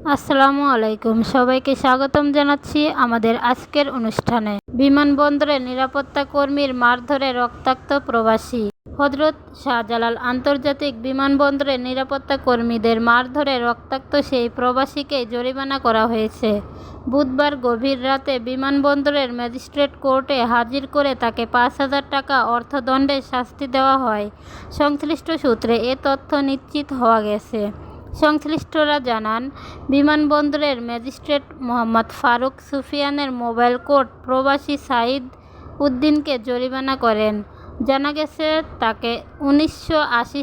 আসসালামু আলাইকুম। সবাইকে স্বাগতম জানাচ্ছি আমাদের আজকের অনুষ্ঠানে। বিমানবন্দরে নিরাপত্তা কর্মীর মারধরে রক্তাক্ত প্রবাসী। হজরত শাহজালাল আন্তর্জাতিক বিমানবন্দরে নিরাপত্তা কর্মীদের মারধরে রক্তাক্ত সেই প্রবাসীকে জরিমানা করা হয়েছে। বুধবার গভীর রাতে বিমানবন্দরের ম্যাজিস্ট্রেট কোর্টে হাজির করে তাকে পাঁচ হাজার টাকা অর্থদণ্ডের শাস্তি দেওয়া হয়। সংশ্লিষ্ট সূত্রে এ তথ্য নিশ্চিত হওয়া গেছে। সংশ্লিষ্টরা জানান, বিমানবন্দরের ম্যাজিস্ট্রেট মোহাম্মদ ফারুক সুফিয়ানের মোবাইল কোর্ট প্রবাসী সাইদ উদ্দিনকে জরিমানা করেন। জানা গেছে, তাকে উনিশশো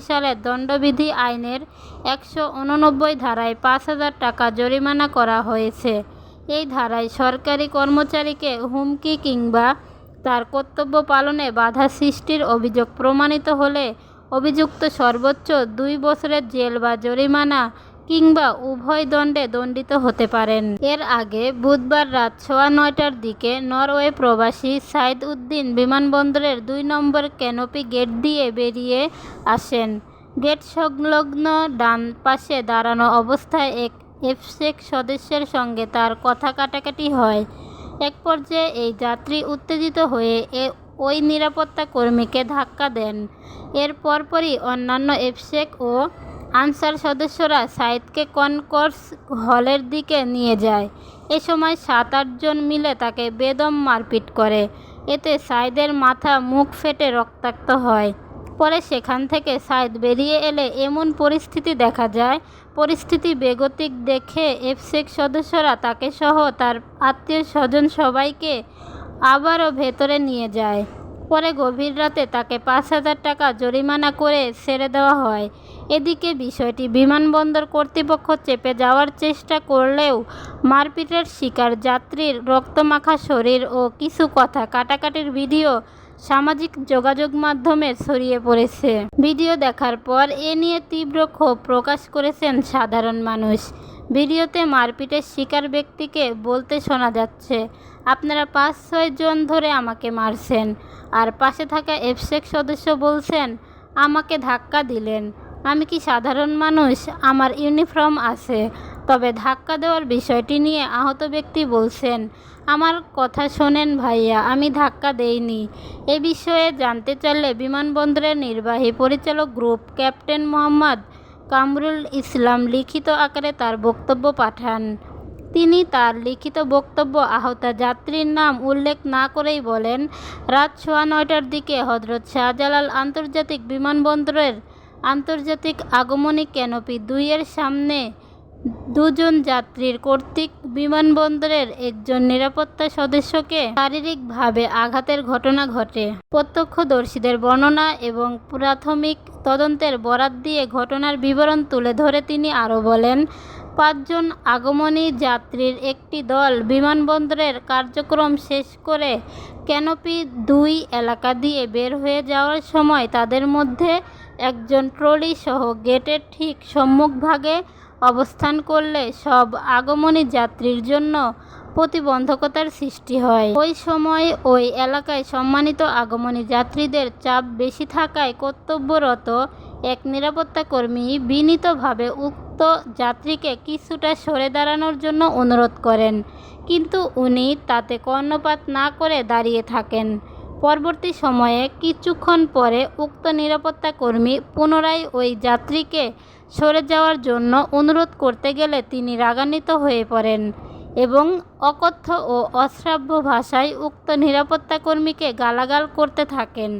সালের দণ্ডবিধি আইনের একশো উননব্বই ধারায় পাঁচ হাজার টাকা জরিমানা করা হয়েছে। এই ধারায় সরকারি কর্মচারীকে হুমকি কিংবা তার কর্তব্য পালনে বাধা সৃষ্টির অভিযোগ প্রমাণিত হলে অভিযুক্ত সর্বোচ্চ দুই বছরের জেল বা জরিমানা কিংবা উভয় দণ্ডে দণ্ডিত হতে পারেন। এর আগে বুধবার রাত সোয়া নয়টার দিকে নরওয়ে প্রবাসী সাইদ উদ্দিন বিমানবন্দরের দুই নম্বর ক্যানোপি গেট দিয়ে বেরিয়ে আসেন। গেট সংলগ্ন ডান পাশে দাঁড়ানো অবস্থায় এক এফসেক সদস্যের সঙ্গে তার কথা কাটাকাটি হয়। এক পর্যায়ে এই যাত্রী উত্তেজিত হয়ে এ ওই নিরাপত্তা কর্মীকে ধাক্কা দেন। এর পরপরই অন্যান্য এফসেক ও আনসার সদস্যরা সাইদকে কনকর্স হলের দিকে নিয়ে যায়। এ সময় সাত আটজন মিলে তাকে বেদম মারপিট করে। এতে সাইদের মাথা, মুখ ফেটে রক্তাক্ত হয়। পরে সেখান থেকে সাইদ বেরিয়ে এলে এমন পরিস্থিতি দেখা যায়, পরিস্থিতি বেগতিক দেখে এফসেক সদস্যরা তাকে সহ তার আত্মীয় স্বজন সবাইকে আবারও ভেতরে নিয়ে যায়। পরে গভীর রাতে তাকে পাঁচ হাজার টাকা জরিমানা করে ছেড়ে দেওয়া হয়। এদিকে বিষয়টি বিমানবন্দর কর্তৃপক্ষ চেপে যাওয়ার চেষ্টা করলেও মারপিটের শিকার যাত্রীর রক্তমাখা শরীর ও কিছু কথা কাটাকাটির ভিডিও সামাজিক যোগাযোগ মাধ্যমে ছড়িয়ে পড়েছে। ভিডিও দেখার পর এ নিয়ে তীব্র ক্ষোভ প্রকাশ করেছেন সাধারণ মানুষ। ভিডিওতে মারপিটের শিকার ব্যক্তিকে বলতে শোনা যাচ্ছে, আপনারা পাঁচ ছয় জন ধরে আমাকে মারছেন। আর পাশে থাকা এফসেক সদস্য বলছেন, আমাকে ধাক্কা দিলেন। আমি কি সাধারণ মানুষ? আমার ইউনিফর্ম আছে। তবে ধাক্কা দেওয়ার বিষয়টি নিয়ে আহত ব্যক্তি বলছেন, আমার কথা শোনেন ভাইয়া, আমি ধাক্কা দেইনি। এ বিষয়ে জানতে চাইলে বিমানবন্দরের নির্বাহী পরিচালক গ্রুপ ক্যাপ্টেন মোহাম্মদ কামরুল ইসলাম লিখিত আকারে তার বক্তব্য পাঠান। তিনি তার লিখিত বক্তব্য আহত যাত্রীর নাম উল্লেখ না করেই বলেন, রাত সোয়া নয়টার দিকে হজরত শাহজালাল আন্তর্জাতিক বিমানবন্দরের আন্তর্জাতিক আগমনী ক্যানোপি দুইয়ের সামনে দুজন যাত্রীর কর্তৃক বিমানবন্দরের একজন নিরাপত্তা সদস্যকে শারীরিকভাবে আঘাতের ঘটনা ঘটে। প্রত্যক্ষদর্শীদের বর্ণনা এবং প্রাথমিক তদন্তের বরাত দিয়ে ঘটনার বিবরণ তুলে ধরে তিনি আরও বলেন, পাঁচজন আগমনী যাত্রীর একটি দল বিমানবন্দরের কার্যক্রম শেষ করে ক্যানোপি দুই এলাকা দিয়ে বের হয়ে যাওয়ার সময় তাদের মধ্যে একজন ট্রলি সহ গেটের ঠিক সম্মুখভাগে অবস্থান করলে সব আগমনী যাত্রীর জন্য প্রতিবন্ধকতার সৃষ্টি হয়। ওই সময় ওই এলাকায় সম্মানিত আগমনী যাত্রীদের চাপ বেশি থাকায় কর্তব্যরত এক নিরাপত্তা কর্মী বিনীতভাবে উক্ত যাত্রীকে কিছুটা সরে দাঁড়ানোর জন্য অনুরোধ করেন। কিন্তু উনি তাতে কর্ণপাত না করে দাঁড়িয়ে থাকেন। পরবর্তী সময়ে কিছুক্ষণ পরে উক্ত নিরাপত্তা কর্মী পুনরায় ওই যাত্রীকে সরে যাওয়ার জন্য অনুরোধ করতে গেলে তিনি রাগান্বিত হয়ে পড়েন এবং অকথ্য ও অশ্রাব্য ভাষায় উক্ত নিরাপত্তা কর্মীকে গালাগাল করতে থাকেন।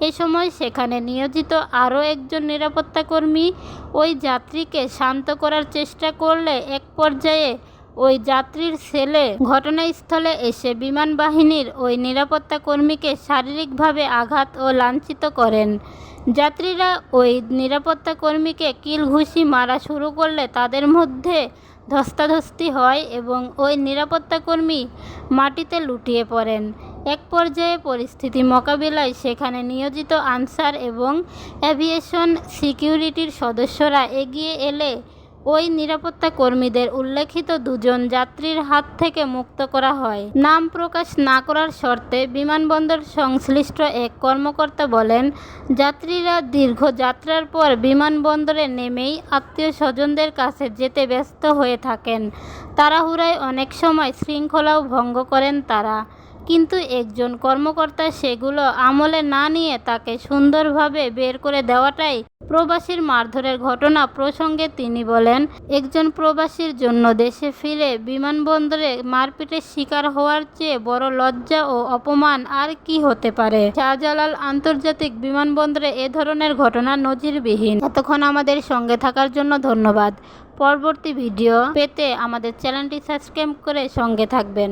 এ সময় সেখানে নিয়োজিত আরও একজন নিরাপত্তা কর্মী ওই যাত্রীকে শান্ত করার চেষ্টা করলে এক পর্যায়ে ওই যাত্রীর ছেলে ঘটনাস্থলে এসে বিমান বাহিনীর ওই নিরাপত্তা কর্মীকে শারীরিকভাবে আঘাত ও লাঞ্ছিত করেন। যাত্রীরা ওই নিরাপত্তা কর্মীকে কিল ঘুষি মারা শুরু করলে তাদের মধ্যে ধস্তাধস্তি হয় এবং ওই নিরাপত্তা কর্মী মাটিতে লুটিয়ে পড়েন। এক পর্যায়ে পরিস্থিতি মোকাবিলায় সেখানে নিয়োজিত আনসার এবং অ্যাভিয়েশন সিকিউরিটির সদস্যরা এগিয়ে এলে ওই নিরাপত্তা কর্মীদের উল্লেখিত দুজন যাত্রীর হাত থেকে মুক্ত করা হয়। নাম প্রকাশ না করার শর্তে বিমানবন্দর সংশ্লিষ্ট এক কর্মকর্তা বলেন, যাত্রীরা দীর্ঘ যাত্রার পর বিমানবন্দরে নেমেই আত্মীয় স্বজনদের কাছে যেতে ব্যস্ত হয়ে থাকেন। তাড়াহুড়ায় অনেক সময় শৃঙ্খলাও ভঙ্গ করেন তারা। কিন্তু একজন কর্মকর্তা সেগুলো আমলে না নিয়ে তাকে সুন্দরভাবে বের করে দেওয়াটাই প্রবাসীর মারধরের ঘটনা প্রসঙ্গে তিনি বলেন, একজন প্রবাসীর জন্য দেশে ফিরে বিমানবন্দরে মারপিটের শিকার হওয়ার চেয়ে বড় লজ্জা ও অপমান আর কি হতে পারে? শাহজালাল আন্তর্জাতিক বিমানবন্দরে এ ধরনের ঘটনা নজিরবিহীন। এতক্ষণ আমাদের সঙ্গে থাকার জন্য ধন্যবাদ। পরবর্তী ভিডিও পেতে আমাদের চ্যানেলটি সাবস্ক্রাইব করে সঙ্গে থাকবেন।